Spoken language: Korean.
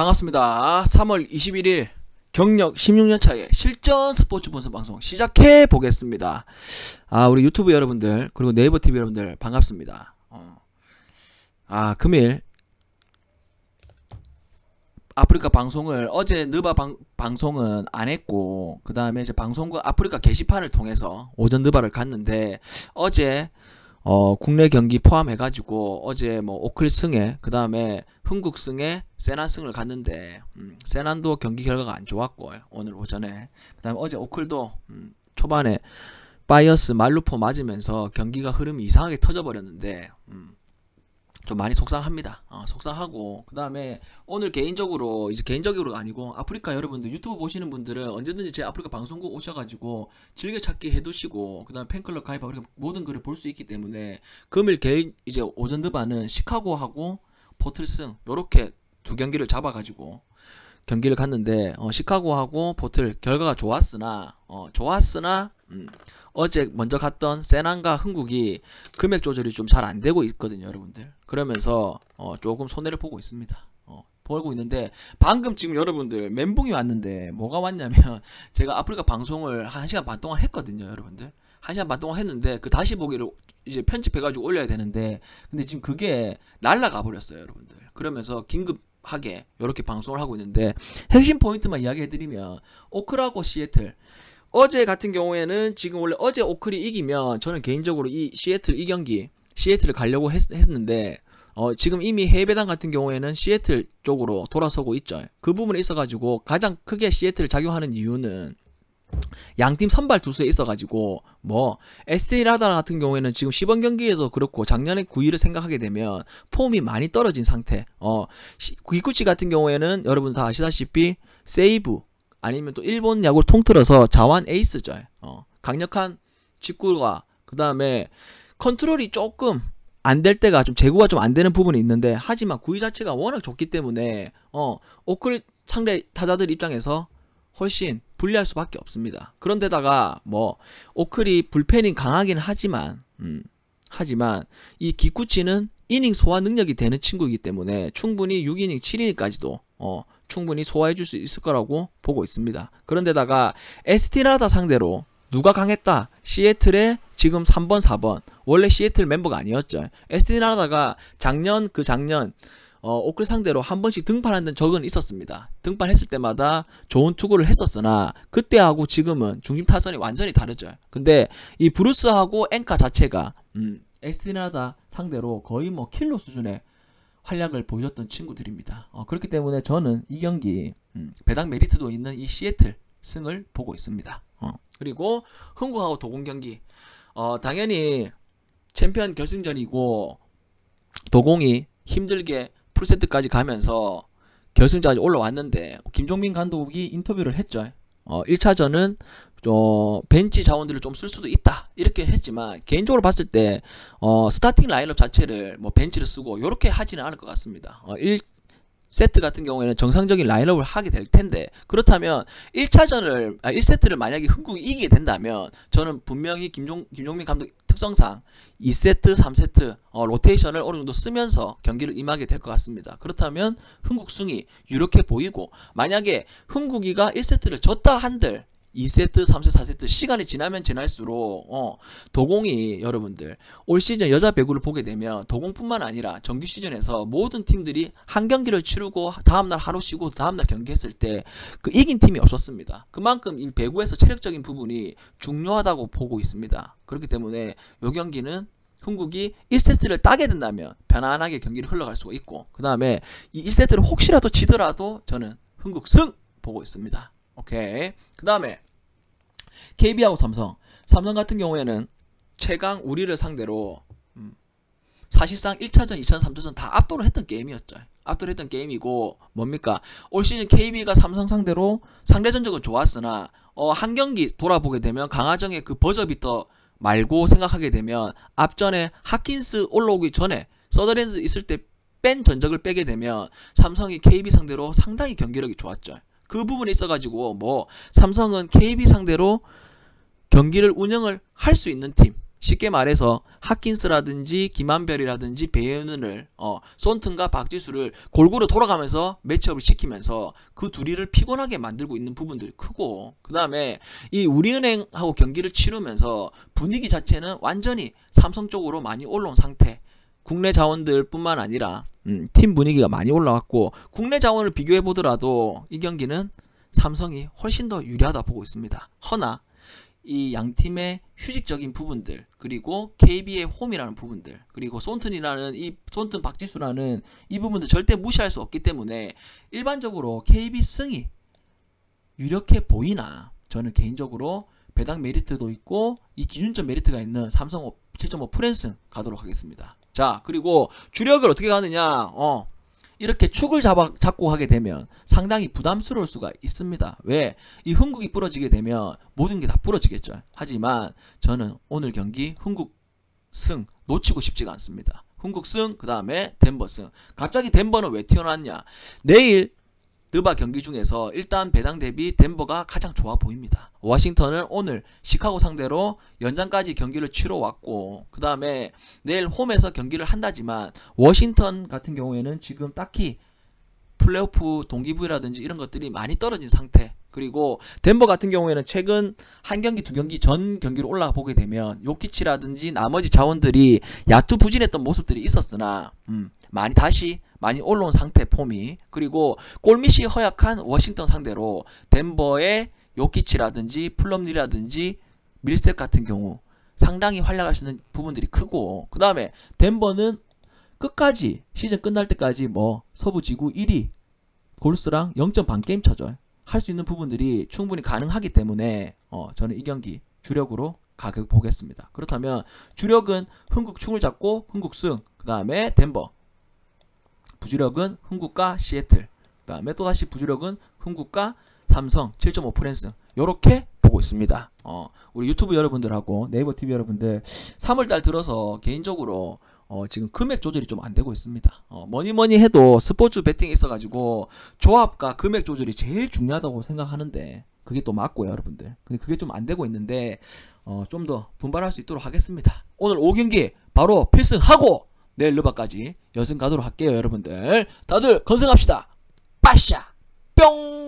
반갑습니다. 3월 21일 경력 16년 차의 실전 스포츠 분석 방송 시작해 보겠습니다. 아, 우리 유튜브 여러분들, 그리고 네이버 TV 여러분들 반갑습니다. 어. 아, 금일 아프리카 방송을 어제 느바 방, 방송은 안 했고 그 다음에 이제 방송국 아프리카 게시판을 통해서 오전 느바를 갔는데 어제 어, 국내 경기 포함해가지고 어제 뭐 오클승에 그 다음에 흥국승에 세난승을 갔는데 음, 세난도 경기 결과가 안 좋았고 오늘 오전에 그 다음에 어제 오클도 음, 초반에 바이어스 말루포 맞으면서 경기가 흐름이 이상하게 터져버렸는데 음, 좀 많이 속상합니다. 어, 속상하고 그 다음에 오늘 개인적으로 이제 개인적으로가 아니고 아프리카 여러분들 유튜브 보시는 분들은 언제든지 제 아프리카 방송국 오셔가지고 즐겨찾기 해두시고 그 다음에 팬클럽 가입하고 모든 글을 볼 수 있기 때문에 금일 개인 이제 오전 드바는 시카고하고 포틀승 요렇게 두 경기를 잡아가지고 경기를 갔는데 어, 시카고하고 포틀 결과가 좋았으나 어, 좋았으나 음, 어제 먼저 갔던 세난과 흥국이 금액 조절이 좀 잘 안 되고 있거든요, 여러분들. 그러면서 어, 조금 손해를 보고 있습니다. 어, 보고 있는데 방금 지금 여러분들 멘붕이 왔는데 뭐가 왔냐면 제가 아프리카 방송을 한 시간 반 동안 했거든요, 여러분들. 한 시간 반 동안 했는데 그 다시 보기를 이제 편집해가지고 올려야 되는데 근데 지금 그게 날라가 버렸어요, 여러분들. 그러면서 긴급 하게 이렇게 방송을 하고 있는데 핵심 포인트만 이야기해드리면 오크라고 시애틀 어제 같은 경우에는 지금 원래 어제 오클이 이기면 저는 개인적으로 이 시애틀 이 경기 시애틀을 가려고 했, 했는데 어, 지금 이미 해외배당 같은 경우에는 시애틀 쪽으로 돌아서고 있죠. 그 부분에 있어가지고 가장 크게 시애틀을 작용하는 이유는 양팀 선발 투수에 있어가지고 뭐 에스티 라다 같은 경우에는 지금 10원 경기에도 그렇고 작년에 9위를 생각하게 되면 폼이 많이 떨어진 상태. 어 기쿠치 같은 경우에는 여러분 다 아시다시피 세이브 아니면 또 일본 야구를 통틀어서 자완 에이스죠. 어, 강력한 직구가 그 다음에 컨트롤이 조금 안 될 때가 좀 제구가 좀 안 되는 부분이 있는데 하지만 구위 자체가 워낙 좋기 때문에 어 오클 상대 타자들 입장에서 훨씬 불리할 수밖에 없습니다. 그런데다가 뭐 오클이 불펜이 강하긴 하지만 음, 하지만 이 기쿠치는 이닝 소화 능력이 되는 친구이기 때문에 충분히 6이닝 7이닝까지도 어, 충분히 소화해 줄 수 있을 거라고 보고 있습니다. 그런데다가 에스티라다 상대로 누가 강했다? 시애틀의 지금 3번, 4번. 원래 시애틀 멤버가 아니었죠. 에스티라다가 작년 그 작년 어, 오클 상대로 한 번씩 등판한 적은 있었습니다. 등판했을 때마다 좋은 투구를 했었으나 그때하고 지금은 중심 타선이 완전히 다르죠. 근데 이 브루스하고 앵카 자체가 음, 에스티나다 상대로 거의 뭐 킬로 수준의 활약을 보여줬던 친구들입니다. 어, 그렇기 때문에 저는 이 경기 음, 배당 메리트도 있는 이 시애틀 승을 보고 있습니다. 어, 그리고 흥국하고 도공 경기 어, 당연히 챔피언 결승전이고 도공이 힘들게 풀세트까지 가면서 결승전까지 올라왔는데 김종민 감독이 인터뷰를 했죠. 어, 1차전은 어, 벤치 자원들을 좀 쓸 수도 있다 이렇게 했지만 개인적으로 봤을 때 어, 스타팅 라인업 자체를 뭐 벤치를 쓰고 이렇게 하지는 않을 것 같습니다. 어, 1 세트 같은 경우에는 정상적인 라인업을 하게 될 텐데 그렇다면 1차전을 아, 1세트를 만약에 흥국이 이기게 된다면 저는 분명히 김종, 김종민 감독 특성상 2세트, 3세트 어, 로테이션을 어느 정도 쓰면서 경기를 임하게 될 것 같습니다. 그렇다면 흥국 승이 유력해 보이고 만약에 흥국이가 1세트를 졌다 한들 2세트, 3세트, 4세트 시간이 지나면 지날수록 어, 도공이 여러분들 올 시즌 여자 배구를 보게 되면 도공뿐만 아니라 정규 시즌에서 모든 팀들이 한 경기를 치르고 다음날 하루 쉬고 다음날 경기했을 때 그 이긴 팀이 없었습니다. 그만큼 이 배구에서 체력적인 부분이 중요하다고 보고 있습니다. 그렇기 때문에 이 경기는 흥국이 1세트를 따게 된다면 편안하게 경기를 흘러갈 수가 있고 그 다음에 이 1세트를 혹시라도 지더라도 저는 흥국 승 보고 있습니다. 오케이. 그 다음에 KB하고 삼성. 삼성 같은 경우에는 최강 우리를 상대로 음, 사실상 1차전, 2차전, 3차전 다 압도를 했던 게임이었죠. 압도를 했던 게임이고 뭡니까? 올 시즌 KB가 삼성 상대로 상대 전적은 좋았으나 어, 한 경기 돌아보게 되면 강하정의 그 버저비터 말고 생각하게 되면 앞전에 하킨스 올라오기 전에 서더랜드 있을 때 뺀 전적을 빼게 되면 삼성이 KB 상대로 상당히 경기력이 좋았죠. 그 부분에 있어가지고 뭐 삼성은 KB 상대로 경기를 운영을 할 수 있는 팀. 쉽게 말해서 하킨스라든지 김한별이라든지 배현은을 어, 손튼과 박지수를 골고루 돌아가면서 매치업을 시키면서 그 둘이를 피곤하게 만들고 있는 부분들이 크고 그 다음에 이 우리은행하고 경기를 치르면서 분위기 자체는 완전히 삼성 쪽으로 많이 올라온 상태 국내 자원들뿐만 아니라 음, 팀 분위기가 많이 올라왔고 국내 자원을 비교해 보더라도 이 경기는 삼성이 훨씬 더 유리하다 보고 있습니다. 허나 이 양 팀의 휴식적인 부분들 그리고 KB의 홈이라는 부분들 그리고 손튼이라는 이 손튼 박지수라는 이 부분들 절대 무시할 수 없기 때문에 일반적으로 KB 승이 유력해 보이나 저는 개인적으로 배당 메리트도 있고 이 기준점 메리트가 있는 삼성 7.5 프랜스 가도록 하겠습니다. 자 그리고 주력을 어떻게 가느냐 어 이렇게 축을 잡아, 잡고 하게 되면 상당히 부담스러울 수가 있습니다. 왜? 이 흥국이 부러지게 되면 모든 게 다 부러지겠죠. 하지만 저는 오늘 경기 흥국 승 놓치고 싶지가 않습니다. 흥국 승, 그 다음에 덴버 승. 갑자기 덴버는 왜 튀어나왔냐? 내일 느바 경기 중에서 일단 배당 대비 덴버가 가장 좋아 보입니다. 워싱턴은 오늘 시카고 상대로 연장까지 경기를 치러 왔고 그 다음에 내일 홈에서 경기를 한다지만 워싱턴 같은 경우에는 지금 딱히 플레이오프 동기부여라든지 이런 것들이 많이 떨어진 상태 그리고 덴버 같은 경우에는 최근 한 경기 두 경기 전 경기로 올라가 보게 되면 요키치라든지 나머지 자원들이 야투 부진했던 모습들이 있었으나 음, 많이 다시 많이 올라온 상태 폼이 그리고 골밑이 허약한 워싱턴 상대로 덴버의 요키치라든지 플럼리라든지 밀셋 같은 경우 상당히 활약할 수 있는 부분들이 크고 그 다음에 덴버는 끝까지 시즌 끝날 때까지 뭐 서부 지구 1위 골스랑 0점 반 게임 차죠. 할 수 있는 부분들이 충분히 가능하기 때문에 어 저는 이 경기 주력으로 가격 보겠습니다. 그렇다면 주력은 흥국 충을 잡고 흥국 승, 그 다음에 덴버. 부주력은 흥국과 시애틀. 그 다음에 또다시 부주력은 흥국과 삼성 7.5 프랜스. 요렇게 보고 있습니다. 어, 우리 유튜브 여러분들하고 네이버 TV 여러분들 3월달 들어서 개인적으로 어, 지금 금액 조절이 좀 안 되고 있습니다. 어, 뭐니 뭐니 해도 스포츠 베팅이 있어가지고 조합과 금액 조절이 제일 중요하다고 생각하는데 그게 또 맞고요, 여러분들. 근데 그게 좀 안 되고 있는데 어, 좀 더 분발할 수 있도록 하겠습니다. 오늘 5경기 바로 필승하고 내일 르바까지 연승 가도록 할게요, 여러분들. 다들 건승합시다. 빠샤 뿅.